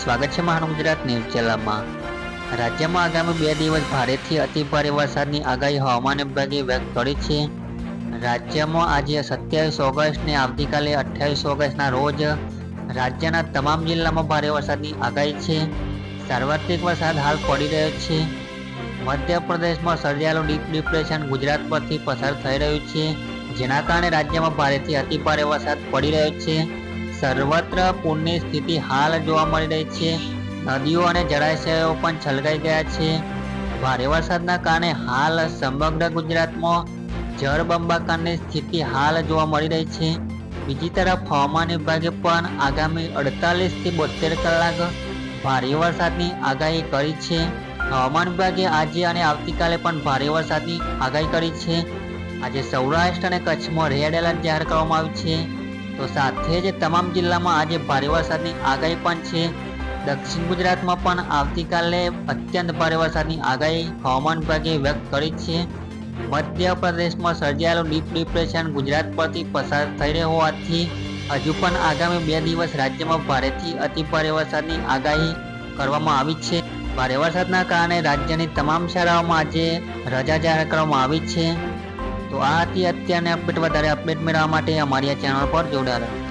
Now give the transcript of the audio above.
સ્વાગત છે મહાન ગુજરાત ન્યૂઝ ચેનલમાં. રાજ્યમાં આગામી બે દિવસ ભારેથી અતિ ભારે વરસાદની આગાહી હવામાન વિભાગે વ્યક્ત કરી છે. રાજ્યમાં આજે સત્યાવીસ ઓગસ્ટ ને આવતીકાલે અઠ્યાવીસ ઓગસ્ટના રોજ રાજ્યના તમામ જિલ્લામાં ભારે વરસાદની આગાહી છે. સાર્વત્રિક વરસાદ હાલ પડી રહ્યો છે. મધ્યપ્રદેશમાં સર્જાયેલું ડીપ ડિપ્રેશન ગુજરાત પરથી પસાર થઈ રહ્યું છે. જેના કારણે રાજ્યમાં ભારેથી અતિ ભારે વરસાદ પડી રહ્યો છે. સર્વત્ર પૂરની સ્થિતિ હાલ જોવા મળી રહી છે. નદીઓ અને જળાશયો પણ છલકાઈ ગયા છે. ભારે વરસાદના કારણે હાલ સમગ્ર ગુજરાતમાં જળબંબાકારની સ્થિતિ હાલ જોવા મળી રહી છે. બીજી તરફ હવામાન વિભાગે પણ આગામી અડતાલીસથી બોતેર કલાક ભારે વરસાદની આગાહી કરી છે. હવામાન વિભાગે આજે અને આવતીકાલે પણ ભારે વરસાદની આગાહી કરી છે. આજે સૌરાષ્ટ્ર અને કચ્છમાં રેડ એલર્ટ જાહેર કરવામાં આવ્યું છે. તો સાથે જ તમામ જિલ્લામાં આજે ભારે વરસાદની આગાહી પણ છે. દક્ષિણ ગુજરાતમાં પણ આવતીકાલે અત્યંત ભારે વરસાદની આગાહી હવામાન વિભાગે વ્યક્ત કરી છે. મધ્યપ્રદેશમાં સર્જાયેલું ડીપ ડિપ્રેશન ગુજરાત પરથી પસાર થઈ રહ્યો હોવાથી હજુ પણ આગામી બે દિવસ રાજ્યમાં ભારેથી અતિ ભારે વરસાદની આગાહી કરવામાં આવી છે. ભારે વરસાદના કારણે રાજ્યની તમામ શાળાઓમાં આજે રજા જાહેર કરવામાં આવી છે. તો આ હતી અપડેટ વધારે અપડેટ મેળવવા માટે અમારી આ ચેનલ પર જોડાયેલા.